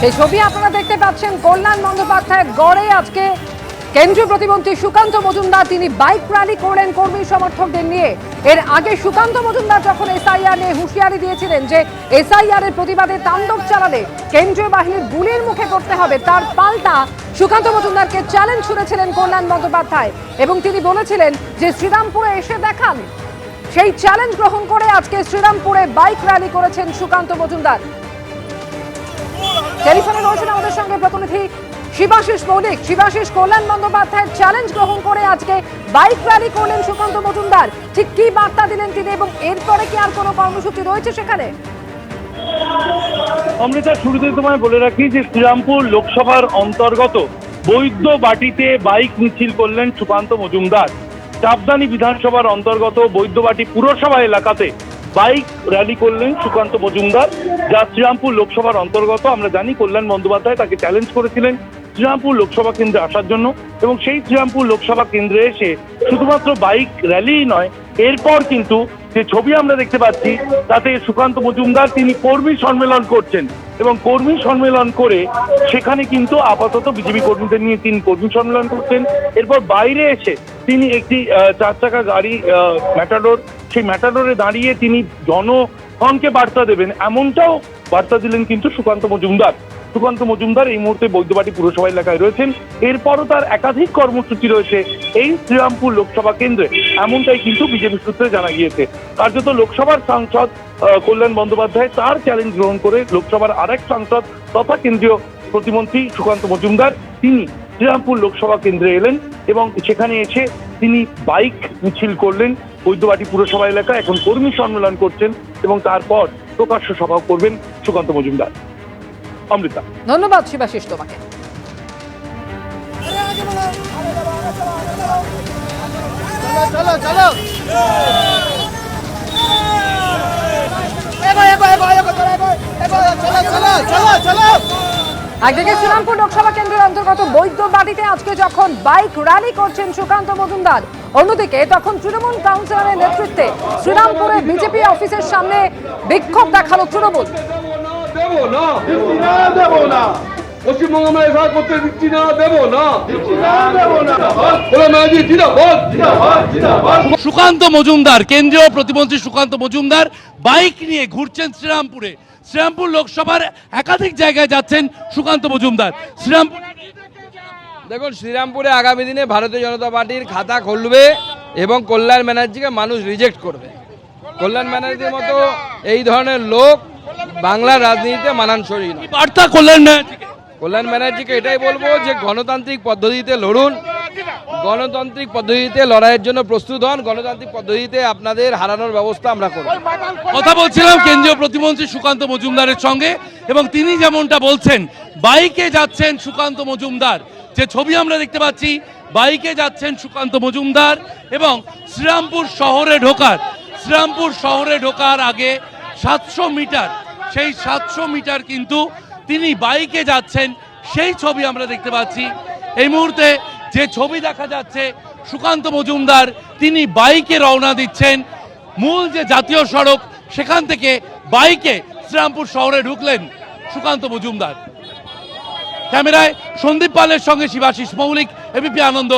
সেই ছবি আপনারা দেখতে পাচ্ছেন, কল্যাণ বন্দ্যোপাধ্যায় গড়ে আজকে কেন্দ্রীয় প্রতিমন্ত্রী সুকান্ত মজুমদার। তিনি বাইক র্যালি করলেন কর্মী সমর্থকদের নিয়ে। এর আগে সুকান্ত মজুমদার যখন এসআইআর নিয়ে হুঁশিয়ারি দিয়েছিলেন যে এসআইআর এর প্রতিবাদে তাণ্ডব চালালে কেন্দ্রীয় বাহিনীর গুলির মুখে করতে হবে, তার পাল্টা সুকান্ত মজুমদারকে চ্যালেঞ্জ ছুড়েছিলেন কল্যাণ বন্দ্যোপাধ্যায়। এবং তিনি বলেছিলেন যে শ্রীরামপুরে এসে দেখান। সেই চ্যালেঞ্জ গ্রহণ করে আজকে শ্রীরামপুরে বাইক র্যালি করেছেন সুকান্ত মজুমদার। টেলিফোনে রয়েছেন আমাদের সঙ্গে প্রতিনিধি শিবাশিস মৌলিক। শিবাশিস, কল্যাণ বন্দ্যোপাধ্যায়ের চ্যালেঞ্জ গ্রহণ করে আজকে বাইক র্যালি করলেন সুকান্ত মজুমদার। ঠিক কি বার্তা দিলেন তিনি এবং এরপরে কি আর কোনো কর্মসূচি রয়েছে সেখানে? অমৃতা, শুরুতে তোমায় বলে রাখি যে শ্রীরামপুর লোকসভার অন্তর্গত বৈদ্য বাটিতে বাইক মিছিল করলেন সুকান্ত মজুমদার। চাপদানি বিধানসভার অন্তর্গত বৈদ্যবাটি পুরসভা এলাকাতে বাইক র্যালি করলেন সুকান্ত মজুমদার, যা শ্রীরামপুর লোকসভার অন্তর্গত, আমরা জানি কল্যাণ বন্দ্যোপাধ্যায় তাকে চ্যালেঞ্জ করেছিলেন শ্রীরামপুর লোকসভা কেন্দ্রে আসার জন্য এবং সেই শ্রীরামপুর লোকসভা কেন্দ্রে এসে শুধুমাত্র বাইক র্যালিই নয়, এরপর কিন্তু যে ছবি আমরা দেখতে পাচ্ছি, তাতে সুকান্ত মজুমদার তিনি কর্মী সম্মেলন করছেন এবং কর্মী সম্মেলন করে সেখানে কিন্তু আপাতত বিজেপি কর্মীদের নিয়ে তিনি কর্মী সম্মেলন করছেন। এরপর বাইরে এসে তিনি একটি চার চাকা গাড়ি ম্যাটাডোর সেই ম্যাটাডোরে দাঁড়িয়ে তিনি জনগণকে বার্তা দেবেন, এমনটাও বার্তা দিলেন কিন্তু সুকান্ত মজুমদার। সুকান্ত মজুমদার এই মুহূর্তে বৈদ্যবাটি পুরসভা এলাকায় রয়েছেন। এরপরও তার একাধিক কর্মসূচি রয়েছে এই শ্রীরামপুর লোকসভা কেন্দ্রে, এমনটাই কিন্তু বিজেপি সূত্রে জানা গিয়েছে। কার্যত লোকসভার সাংসদ কল্যাণ বন্দ্যোপাধ্যায় তার চ্যালেঞ্জ গ্রহণ করে লোকসভার আরেক সাংসদ তথা কেন্দ্রীয় প্রতিমন্ত্রী সুকান্ত মজুমদার, তিনি শ্রীরামপুর লোকসভা কেন্দ্রে এলেন। এবং সেখানে এসে তিনি বাইক মিছিল করলেন বৈদ্যবাটি পুরসভা এলাকা এখন কর্মী সম্মেলন করছেন এবং তারপর প্রকাশ্য সভা করবেন সুকান্ত মজুমদার। অমৃতা। ধন্যবাদ শিবাশিস তোমাকে। চলো চলো এগো এগো এগো এগো চলো এগো এগো চলো চলো চলো চলো একদিকে শ্রীরামপুর লোকসভা কেন্দ্রের অন্তর্গত বৈদ্যবাড়িতে আজকে যখন বাইক র্যালি করছেন সুকান্ত মজুমদার অন্যদিকে তখন তৃণমূল কাউন্সিলরের নেতৃত্বে শ্রীরামপুরে বিজেপি অফিসের সামনে বিক্ষোভ দেখাল তৃণমূল। দেব না দিচ্ছি না পশ্চিমবঙ্গ আমরা করতে দিচ্ছি না দেবো না দেবো সুকান্ত মজুমদার কেন্দ্রীয় প্রতিমন্ত্রী সুকান্ত মজুমদার বাইক নিয়ে ঘুরছেন শ্রীরামপুরে। শ্রীরামপুর লোকসভার একাধিক জায়গায় যাচ্ছেন সুকান্ত মজুমদার। শ্রীরামপুর দেখুন শ্রীরামপুরে আগামী দিনে ভারতীয় জনতা পার্টির খাতা খুলবে এবং কল্যাণ ব্যানার্জিকে মানুষ রিজেক্ট করবে। কল্যাণ ব্যানার্জির মতো এই ধরনের লোক বাংলার রাজনীতিতে মানানসই বার্তা ব্যানার্জিকে? কল্যাণ ব্যানার্জিকে এটাই বলব যে গণতান্ত্রিক পদ্ধতিতে লড়ুন গণতান্ত্রিক পদ্ধতিতে লড়াইয়ের জন্য প্রস্তুত হন। গণতান্ত্রিক পদ্ধতিতে আপনাদের হারানোর ব্যবস্থা আমরা করব। কথা বলছিলাম কেন্দ্রীয় প্রতিমন্ত্রী সুকান্ত মজুমদারের সঙ্গে এবং তিনি যেমনটা বলছেন, বাইকে যাচ্ছেন সুকান্ত মজুমদার। যে ছবি আমরা দেখতে পাচ্ছি, বাইকে যাচ্ছেন সুকান্ত মজুমদার এবং শ্রীরামপুর শহরে ঢোকার। শ্রীরামপুর শহরে ঢোকার আগে সাতশো মিটার, সেই সাতশো মিটার কিন্তু তিনি বাইকে যাচ্ছেন, সেই ছবি আমরা দেখতে পাচ্ছি। এই মুহূর্তে যে ছবি দেখা যাচ্ছে, সুকান্ত মজুমদার, তিনি বাইকে রওনা দিচ্ছেন। মূল যে জাতীয় সড়ক, সেখান থেকে বাইকে শ্রীরামপুর শহরে ঢুকলেন সুকান্ত মজুমদার। ক্যামেরায় সন্দীপ পালের সঙ্গে শিবাশিস মৌলিক, এবিপি আনন্দ।